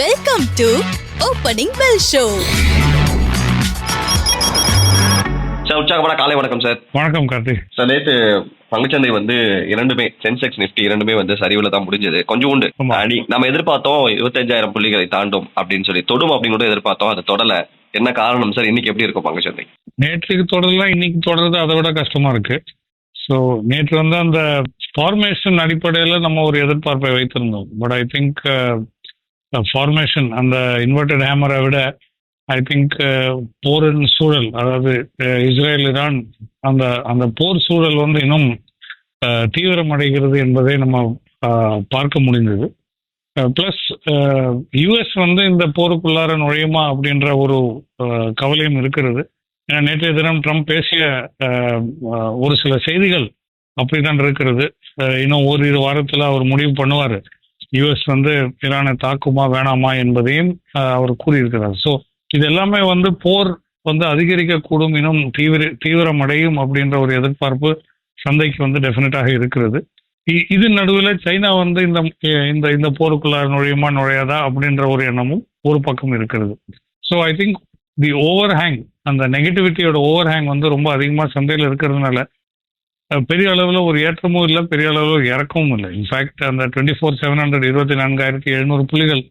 Welcome to opening bell show sir உற்சாகமான காலை வணக்கம் சார். வணக்கம் கார்த்திக் சார் நேற்று பங்குச்சந்தை வந்து இரண்டுமே சென்செக்ஸ் நிஃப்டி இரண்டுமே வந்து சரிவுல தான் முடிஞ்சது. கொஞ்சம் உண்டு. அணி நம்ம எதிர்பார்த்தோம் இருபத்தஞ்சாயிரம் புள்ளிகளை தாண்டும் அப்படின்னு சொல்லி. தொடும் அப்படின்னு கூட எதிர்பார்த்தோம் அது தொடல. என்ன காரணம் சார்? இன்னைக்கு எப்படி இருக்கும் பங்குச்சந்தை? நேற்றுக்கு தொடரலாம் இன்னைக்கு தொடர்றது அதை விட கஷ்டமா இருக்கு. ஸோ நேற்று வந்து அந்த ஃபார்மேஷன் அடிப்படையில் நம்ம ஒரு எதிர்பார்ப்பை வைத்திருந்தோம். பட் ஐ திங்க் ஃபார்மேஷன் அந்த இன்வெர்டட் ஹேமரை விட ஐ திங்க் uh, போரின் சூழல் அதாவது uh, இஸ்ரேல் ஈரான் அந்த அந்த போர் சூழல் வந்து இன்னும் uh, தீவிரமடைகிறது என்பதை நம்ம பார்க்க முடிந்தது. ப்ளஸ் யுஎஸ் வந்து இந்த போருக்குள்ளார நுழையுமா அப்படின்ற ஒரு கவலையும் இருக்கிறது. ஏன்னா நேற்றைய தினம் ட்ரம்ப் பேசிய ஒரு சில செய்திகள் அப்படிதான் இருக்கிறது. இன்னும் ஓரிரு வாரத்தில் அவர் முடிவு பண்ணுவார். யுஎஸ் வந்து ஈரானை தாக்குமா வேணாமா என்பதையும் அவர் கூறியிருக்கிறார். ஸோ இது எல்லாமே வந்து போர் வந்து அதிகரிக்கக்கூடும் இன்னும் தீவிர தீவிரமடையும் அப்படின்ற ஒரு எதிர்பார்ப்பு சந்தைக்கு வந்து டெஃபினட்டாக இருக்கிறது. இ- இது நடுவில் சைனா வந்து இந்த இந்த இந்த போருக்குள்ள நுழையுமா நுழையாதா அப்படின்ற ஒரு எண்ணமும் ஒரு பக்கம் இருக்கிறது. So I think the over hang அந்த நெகட்டிவிட்டியோட ஓவர் ஹேங் வந்து ரொம்ப அதிகமாக சந்தையில் இருக்கிறதுனால பெரிய அளவில் ஒரு ஏற்றமும் இல்லை பெரிய அளவில் ஒரு இறக்கமும் இல்லை. இன்ஃபேக்ட் அந்த டுவெண்ட்டி ஃபோர் செவன் ஹண்ட்ரட் இருபத்தி நான்காயிரத்தி எழுநூறு புள்ளிகள்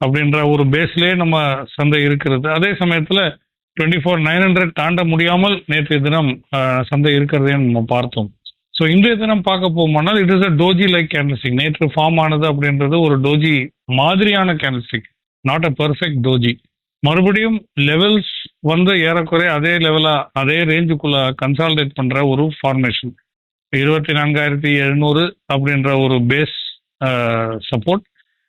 அப்படின்ற ஒரு பேஸ்லேயே நம்ம சந்தை இருக்கிறது. அதே சமயத்தில் டுவெண்ட்டி ஃபோர் நைன் ஹண்ட்ரட் தாண்ட முடியாமல் நேற்றைய தினம் சந்தை இருக்கிறதையும் நம்ம பார்த்தோம். ஸோ இன்றைய தினம் பார்க்க போகுமானால் it is a doji like candlestick நேற்று ஃபார்ம் ஆனது அப்படின்றது ஒரு டோஜி மாதிரியான candlestick not a perfect doji மறுபடியும் லெவல்ஸ் வந்து ஏறக்குறைய அதே லெவலாக அதே ரேஞ்சுக்குள்ளே கன்சாலிடேட் பண்ணுற ஒரு ஃபார்மேஷன் இருபத்தி நான்காயிரத்தி எழுநூறு அப்படின்ற ஒரு பேஸ் சப்போர்ட்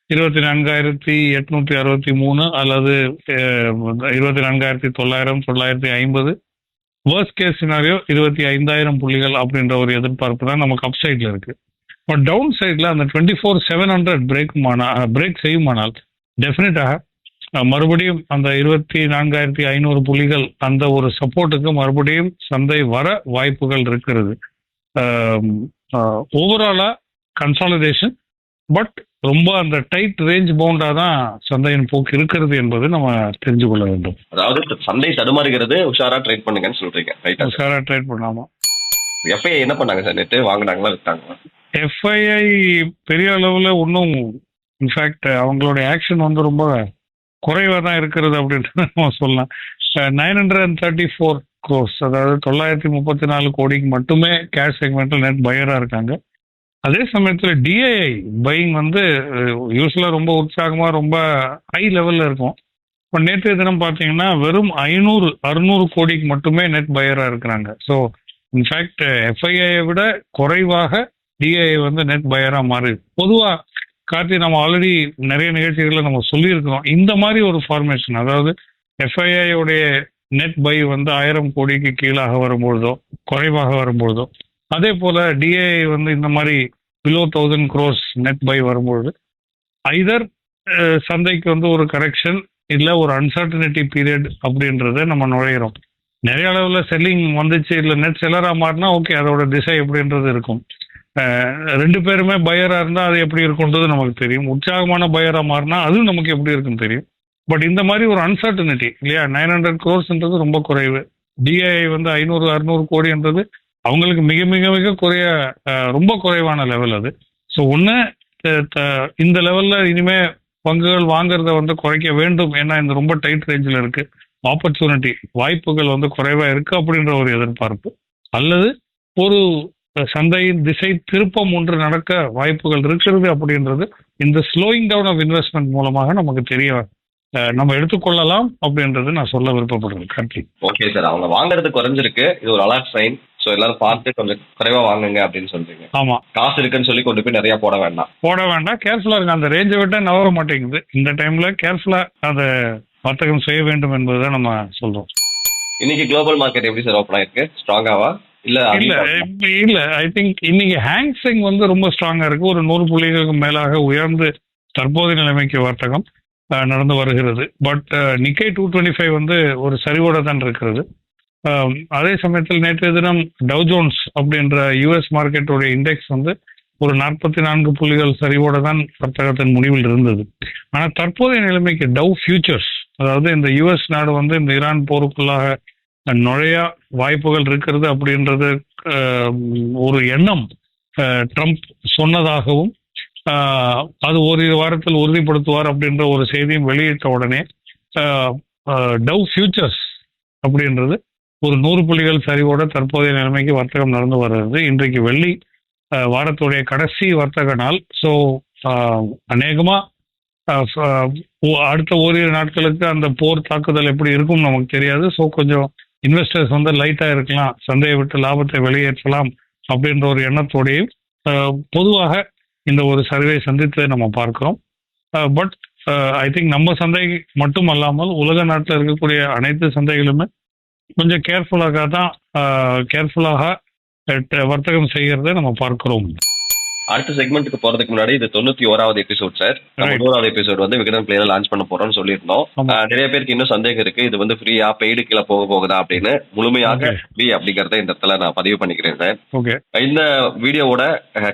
இருபத்தி நான்காயிரத்தி எட்நூத்தி அறுபத்தி மூணு அல்லது இருபத்தி நான்காயிரத்தி தொள்ளாயிரம் தொள்ளாயிரத்தி ஐம்பது. வேர்ஸ்ட் கேஸ் சினாரியோ இருபத்தி ஐந்தாயிரம் புள்ளிகள் அப்படின்ற ஒரு எதிர்பார்ப்பு தான் நமக்கு அப் சைடில் இருக்கு. பட் டவுன் சைடில் அந்த twenty four seven hundred break மானா பிரேக் செய்யுமானால் டெஃபினட்டாக மறுபடியும் அந்த இருபத்தி நான்காயிரத்தி ஐநூறு புள்ளிகள் அந்த ஒரு சப்போர்ட்டுக்கு மறுபடியும் சந்தை வர வாய்ப்புகள் இருக்கிறது. ஓவராலா கன்சாலிடேஷன் பட் ரொம்ப அந்த டைட் ரேஞ்ச் பவுண்டா தான் சந்தையின் போக்கு இருக்கிறது என்பது நம்ம தெரிஞ்சு கொள்ள வேண்டும். அதாவது சந்தை தடுமாறுகிறது உஷாரா ட்ரேட் பண்ணுங்கன்னு சொல்றீங்க உஷாரா ட்ரேட் பண்ணாமா எஃப்ஐ என்ன பண்ணாங்க சார்? நேற்று வாங்கினாங்களா வித்தாங்களா? எஃப்ஐஐ பெரிய அளவில் இன்னும் இன்ஃபேக்ட் அவங்களுடைய ஆக்ஷன் வந்து ரொம்ப குறைவாக தான் இருக்கிறது அப்படின்ட்டு நம்ம சொல்லலாம். Nine hundred and thirty four crores அதாவது தொள்ளாயிரத்தி முப்பத்தி நாலு கோடிக்கு மட்டுமே கேஷ் செக்மெண்ட்டில் நெட் பயராக இருக்காங்க. அதே சமயத்தில் டிஐஐ பையிங் வந்து யூஸ்வலாக ரொம்ப உற்சாகமாக ரொம்ப ஹை லெவலில் இருக்கும். இப்போ நேற்றைய தினம் பார்த்தீங்கன்னா வெறும் ஐநூறு அறுநூறு கோடிக்கு மட்டுமே நெட் பயராக இருக்கிறாங்க. ஸோ இன்ஃபேக்ட் எஃப்ஐஐ விட குறைவாக டிஐஐ வந்து நெட் பயராக மாறி பொதுவா கார்த்தி நம்ம ஆல்ரெடி நிறைய நிகழ்ச்சிகளில் நம்ம சொல்லியிருக்கிறோம். இந்த மாதிரி ஒரு ஃபார்மேஷன் அதாவது எஃப்ஐஐ உடைய நெட் பை வந்து ஆயிரம் கோடிக்கு கீழாக வரும்பொழுதோ குறைவாக வரும்பொழுதோ அதே போல டிஏ வந்து இந்த மாதிரி below thousand crores net buy வரும்பொழுது ஐதர் சந்தைக்கு வந்து ஒரு கரெக்ஷன் இல்லை ஒரு அன்சர்டனிட்டி பீரியட் அப்படின்றத நம்ம நுழையிறோம். நிறைய அளவில் செல்லிங் வந்துச்சு இல்லை நெட் செல்லராக மாறினா ஓகே அதோட திசை எப்படின்றது இருக்கும். ரெண்டு பேருமே பயராக இருந்தால் அது எப்படி இருக்குன்றது நமக்கு தெரியும். உற்சாகமான பயராக மாறினா அதுவும் நமக்கு எப்படி இருக்குன்னு தெரியும். பட் இந்த மாதிரி ஒரு அன்சர்டனிட்டி இல்லையா? நைன் ஹண்ட்ரட் க்ரோர்ஸ்ன்றது ரொம்ப குறைவு. டிஐஐ வந்து ஐநூறு அறுநூறு கோடின்றது அவங்களுக்கு மிக மிக மிக குறைய ரொம்ப குறைவான லெவல் அது. ஸோ ஒன்று இந்த லெவலில் இனிமே பங்குகள் வாங்குறத வந்து குறைக்க வேண்டும். ஏன்னா இந்த ரொம்ப டைட் ரேஞ்சில் இருக்கு. ஆப்பர்ச்சுனிட்டி வாய்ப்புகள் வந்து குறைவாக இருக்கு அப்படின்ற ஒரு எதிர்பார்ப்பு. அல்லது ஒரு சந்தையின் திசை திருப்பம் ஒன்று நடக்க வாய்ப்புகள் இருக்கிறது அப்படின்றது இந்த ஸ்லோயிங் டவுன் ஆஃப் இன்வெஸ்ட்மெண்ட் மூலமாக நமக்கு தெரிய நம்ம எடுத்துக்கொள்ளலாம் அப்படின்றது நான் சொல்ல விருப்பப்படுறேன். கார்த்தி ஓகே சார் அவங்க வாங்குறது குறைஞ்சிருக்கு. இது ஒரு அலர்ட் சைன் ஸோ எல்லாரும் பார்த்து கொஞ்சம் குறைவா வாங்குங்க அப்படின்னு சொல்றீங்க. ஆமா. காசு இருக்குன்னு சொல்லி கொண்டு போய் நிறைய போட வேண்டாம். போட வேண்டாம். கேர்ஃபுல்லா இருங்க. அந்த ரேஞ்சை விட்டு நவர மாட்டேங்குது. இந்த டைம்ல கேர்ஃபுல்லா அதை வர்த்தகம் செய்ய வேண்டும் என்பதுதான் நம்ம சொல்றோம். இன்னைக்கு குளோபல் மார்க்கெட் எப்படி சார் ஓப்பன் ஆயிருக்கு? ஸ்ட்ராங்காவா இல்ல இல்ல இல்ல. ஐ திங்க் இன்னைக்கு ஹேங்ஸிங் வந்து ரொம்ப ஸ்ட்ராங்கா இருக்கு. ஒரு நூறு புள்ளிகளுக்கு மேலாக உயர்ந்து தற்போதைய நிலைமைக்கு வர்த்தகம். நடந்து வருகிறது. But Nikkei two twenty five வந்து ஒரு சரிவோட தான் இருக்கிறது. அதே சமயத்தில் நேற்றைய தினம் டவ் ஜோன்ஸ் அப்படின்ற யூஎஸ் மார்க்கெட்டோடைய இண்டெக்ஸ் வந்து ஒரு நாற்பத்தி நான்கு புள்ளிகள் சரிவோட தான் வர்த்தகத்தின் முடிவில் இருந்தது. ஆனால் தற்போதைய நிலைமைக்கு டவ் ஃபியூச்சர்ஸ் அதாவது இந்த யுஎஸ் நாடு வந்து இந்த ஈரான் போருக்குள்ளாக நுழைய வாய்ப்புகள் இருக்கிறது அப்படின்றது ஒரு எண்ணம் ட்ரம்ப் சொன்னதாகவும் அது ஓரிரு வாரத்தில் உறுதிப்படுத்துவார் அப்படின்ற ஒரு செய்தியும் வெளியிட்ட உடனே டவ் ஃபியூச்சர்ஸ் அப்படின்றது ஒரு நூறு புள்ளிகள் சரிவோட தற்போதைய நிலைமைக்கு வர்த்தகம் நடந்து வருகிறது. இன்றைக்கு வெள்ளி வாரத்துடைய கடைசி வர்த்தக நாள். ஸோ அநேகமாக அடுத்த ஓரிரு நாட்களுக்கு அந்த போர் தாக்குதல் எப்படி இருக்கும் நமக்கு தெரியாது. ஸோ கொஞ்சம் இன்வெஸ்டர்ஸ் வந்து லைட்டாக இருக்கலாம் சந்தையை விட்டு லாபத்தை வெளியேற்றலாம் அப்படின்ற ஒரு எண்ணத்தோடையும் பொதுவாக இந்த ஒரு சர்வே சந்தித்ததை நம்ம பார்க்கிறோம். பட் ஐ திங்க் நம்ம சந்தை மட்டும் அல்லாமல் உலக நாட்டில் இருக்கக்கூடிய அனைத்து சந்தைகளுமே கொஞ்சம் கேர்ஃபுல்லாக தான் கேர்ஃபுல்லாக வர்த்தகம் செய்கிறத நம்ம பார்க்கிறோம். அடுத்த செக்மெண்ட்டுக்கு போறதுக்கு முன்னாடி இது தொண்ணூத்தி ஓராவது எபிசோட் சார். நூறாவது எபிசோட் வந்து விகடன் பிளேயர் லான்ச் பண்ண போறோம்னு சொல்லியிருந்தோம். நிறைய பேருக்கு இன்னும் சந்தேகம் இருக்கு. இது வந்து ஃப்ரீயா பெய்டு கீழே போக போகுதா அப்படின்னு. முழுமையாக. ஃப்ரீ அப்படிங்கறத இந்த இடத்துல நான் பதிவு பண்ணிக்கிறேன் சார் இந்த வீடியோவோட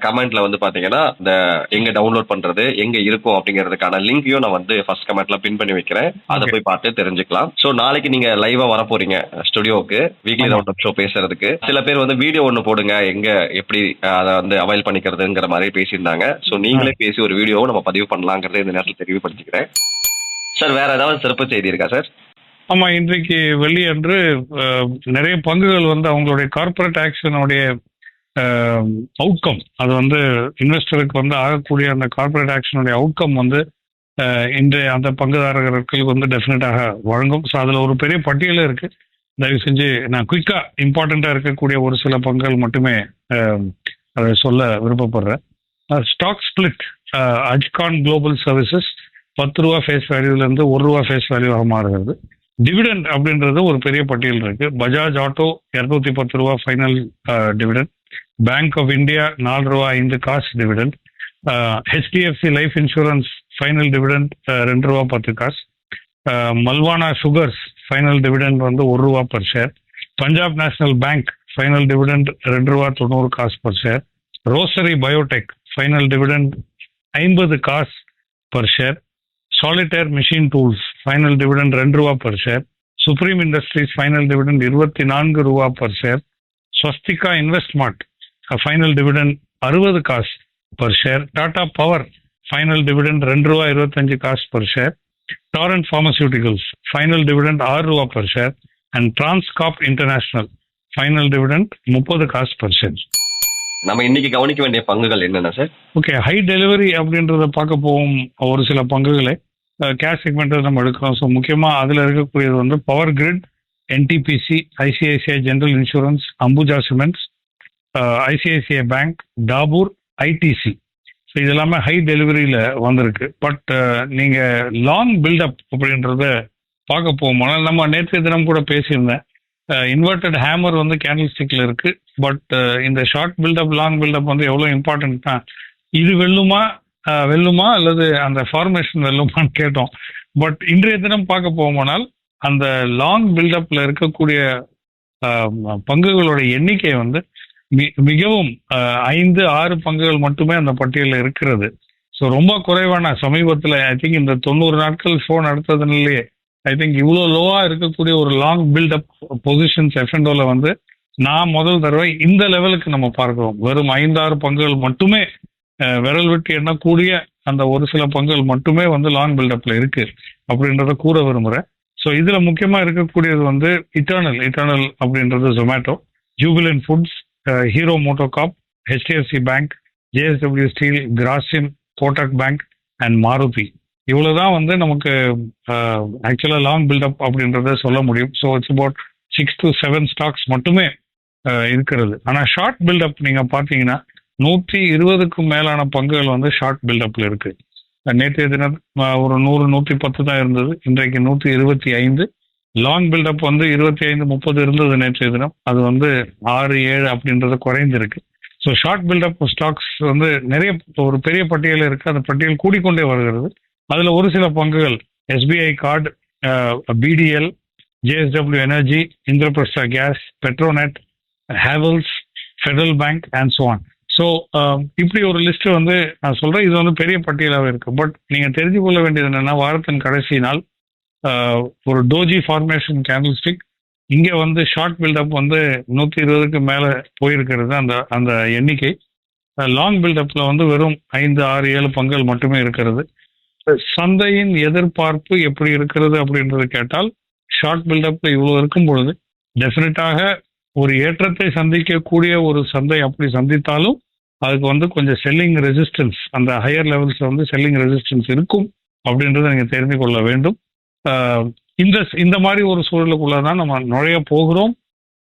கமெண்ட்ல வந்து பாத்தீங்கன்னா இந்த எங்க டவுன்லோட் பண்றது எங்க இருக்கும் அப்படிங்கிறதுக்கான லிங்கையும் நான் வந்து ஃபர்ஸ்ட் கமெண்ட்ல பின் பண்ணி வைக்கிறேன். அதை. போய் பார்த்து தெரிஞ்சுக்கலாம். சோ நாளைக்கு நீங்க லைவா வர போறீங்க ஸ்டுடியோவுக்கு வீக்லி. ரவுண்ட் ஷோ பேசுறதுக்கு. சில பேர் வந்து வீடியோ ஒன்னு போடுங்க எங்க எப்படி அதை வந்து அவைல் பண்ணிக்கிறதுங்கிற மாதிரி பேசியிருந்தாங்க. சோ நீங்களே பேசி ஒரு வீடியோவை நம்ம பதிவு பண்ணலாங்கிறத இந்த நேரத்தில் தெளிவுபடுத்திக்கிறேன். சார் வேற ஏதாவது சிறப்பு செய்தி இருக்கா சார் ஆமா இன்றைக்கு வெள்ளி அன்று நிறைய பங்குகள் வந்து அவங்களுடைய கார்ப்பரேட் ஆக்ஷனுடைய அவுட்கம் அது வந்து இன்வெஸ்டருக்கு வந்து ஆகக்கூடிய அந்த கார்ப்பரேட் ஆக்ஷனுடைய அவுட்கம் வந்து இன்றைய அந்த பங்குதாரர்களுக்கு வந்து டெஃபினட்டாக வழங்கும். ஸோ அதில் ஒரு பெரிய பட்டியலே இருக்கு. தயவு செஞ்சு நான் குயிக்கா இம்பார்ட்டண்டா இருக்கக்கூடிய ஒரு சில பங்குகள் மட்டுமே அதை சொல்ல விருப்பப்படுறேன். Stock split Ajcon Global Services பத்து ரூபா ஃபேஸ் வேல்யூலேருந்து ஒரு ரூபா ஃபேஸ் வேல்யூவாக மாறுகிறது. டிவிடெண்ட் அப்படின்றது ஒரு பெரிய பட்டியல் இருக்கு. பஜாஜ் ஆட்டோ இரநூத்தி பத்து ரூபா final dividend Bank of India நாலு ரூபா ஐந்து காசு dividend HDFC Life Insurance final dividend ரெண்டு ரூபா பத்து காசு. மல்வானா சுகர்ஸ் ஃபைனல் டிவிடெண்ட் வந்து ஒரு ரூபா per share Punjab National Bank final dividend ரெண்டு ரூபா தொண்ணூறு காசு per share Rossari Biotech final dividend ஐம்பது காசு per share Solitaire Machine Tools final dividend ரெண்டு ரூபா per share Supreme Industries final dividend இருபத்தி நான்கு ரூபா per share Swastika Investmart final dividend அறுபது காசு per share Tata Power final dividend ரெண்டு ரூபா இருபத்தஞ்சு காசு per share Torrent Pharmaceuticals final dividend ஆறு ரூபா per share and Transcorp International final dividend முப்பது காசு பர் ஷேர் நம்ம இன்னைக்கு கவனிக்க வேண்டிய பங்குகள் என்னென்ன சார் ஓகே ஹை டெலிவரி அப்படின்றத பார்க்க போகும் ஒரு சில பங்குகளை. கேஷ் செக்மெண்ட்டில் நம்ம எடுக்கிறோம். ஸோ முக்கியமாக அதில் இருக்கக்கூடியது வந்து Power Grid NTPC ICICI General Insurance Ambuja Cements ICICI Bank Dabur ITC so இது எல்லாமே ஹை டெலிவரியில் வந்திருக்கு. பட் நீங்கள் லாங் பில்டப் அப்படின்றத பார்க்க போகும்போது நம்ம நேற்றைய தினம் கூட பேசியிருந்தேன். இன்வெர்டட் ஹேமர் வந்து கேண்டில் ஸ்டிக்ல இருக்கு பட் இந்த ஷார்ட் பில்டப் லாங் பில்டப் வந்து எவ்வளோ இம்பார்ட்டன்ட்னா இது வெல்லுமா வெல்லுமா அல்லது அந்த ஃபார்மேஷன் வெல்லுமான்னு கேட்டோம். பட் இன்றைய தினம் பார்க்க போகுமானால் அந்த லாங் பில்டப்ல இருக்கக்கூடிய பங்குகளோட எண்ணிக்கை வந்து மிகவும் ஐந்து ஆறு பங்குகள் மட்டுமே அந்த பட்டியலில் இருக்கிறது. ஸோ ரொம்ப குறைவான சமீபத்தில் ஐ திங்க் இந்த தொண்ணூறு நாட்கள் ஃபோன் நடத்ததுனாலேயே ஐ திங்க் இவ்வளோ லோவாக இருக்கக்கூடிய ஒரு லாங் பில்டப் பொசிஷன்ஸ் எஃப்என்டோல வந்து நான் முதல் தடவை இந்த லெவலுக்கு நம்ம பார்க்கிறோம். வெறும் ஐந்தாறு பங்குகள் மட்டுமே விரல் விட்டு எண்ணக்கூடிய அந்த ஒரு சில பங்குகள் மட்டுமே வந்து லாங் பில்டப்ல இருக்கு அப்படின்றத கூற விரும்புகிறேன் ஸோ இதுல முக்கியமா இருக்கக்கூடியது வந்து இட்டர்னல் இட்டர்னல் அப்படின்றது Zomato Jubilant Foods Hero MotoCorp HDFC Bank JSW Steel Grasim Kotak Bank and Maruti இவ்வளவுதான் வந்து நமக்கு ஆக்சுவலாக லாங் பில்டப் அப்படின்றத சொல்ல முடியும். So it's about six to seven stocks மட்டுமே இருக்கிறது. ஆனால் ஷார்ட் பில்டப் நீங்க பார்த்தீங்கன்னா நூற்றி இருபதுக்கும் மேலான பங்குகள் வந்து ஷார்ட் பில்டப்ல இருக்கு. நேற்றைய தினம் ஒரு நூறு நூற்றி பத்து தான் இருந்தது. இன்றைக்கு நூற்றி இருபத்தி ஐந்து. லாங் பில்டப் வந்து இருபத்தி ஐந்து முப்பது இருந்தது நேற்றைய தினம். அது வந்து ஆறு ஏழு அப்படின்றது குறைந்திருக்கு. ஸோ ஷார்ட் பில்டப் ஸ்டாக்ஸ் வந்து நிறைய ஒரு பெரிய பட்டியல் இருக்கு. அந்த பட்டியல் கூடிக்கொண்டே வருகிறது. அதில் ஒரு சில பங்குகள். SBI card PDL JSW Energy Indraprastha gas Petronet Havells Federal Bank and zone so இப்படி ஒரு லிஸ்ட் வந்து நான் சொல்கிறேன் இது வந்து பெரிய பட்டியலாகவே இருக்குது பட் நீங்கள் தெரிஞ்சு கொள்ள வேண்டியது என்னென்னா வாரத்தின் கடைசி நாள் ஒரு டோஜி ஃபார்மேஷன் கேண்டில் ஸ்டிக் இங்கே வந்து ஷார்ட் பில்டப் வந்து நூற்றி இருபதுக்கு மேலே போயிருக்கிறது அந்த அந்த எண்ணிக்கை. லாங் பில்டப்பில் வந்து வெறும் ஐந்து ஆறு ஏழு பங்குகள் மட்டுமே இருக்கிறது. சந்தையின் எதிர்பார்ப்பு எப்படி இருக்கிறது அப்படின்றது கேட்டால் ஷார்ட் பில்டப்ல இவ்வளவு இருக்கும் பொழுது டெஃபினட்டாக ஒரு ஏற்றத்தை சந்திக்கக்கூடிய ஒரு சந்தை அப்படி சந்தித்தாலும் அதுக்கு வந்து கொஞ்சம் செல்லிங் ரெசிஸ்டன்ஸ் அந்த ஹையர் லெவல்ஸ்ல வந்து செல்லிங் ரெசிஸ்டன்ஸ் இருக்கும் அப்படின்றத நீங்க தெரிந்து கொள்ள வேண்டும். ஆஹ் இந்த இந்த மாதிரி ஒரு சூழலுக்குள்ள தான் நம்ம நுழைய போகிறோம்.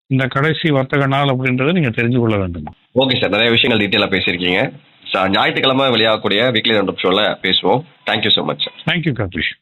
இந்த கடைசி வர்த்தக நாள் அப்படின்றத நீங்க தெரிஞ்சு கொள்ள வேண்டும்? ஓகே சார் நிறைய விஷயங்கள் டீட்டெயிலாக பேசியிருக்கீங்க. ஞாயிற்றுக்கிழமை வெளியாகக்கூடிய வீக்லி ரெண்டு ஷோல பேசுவோம். Thank you so much sir thank you Kapish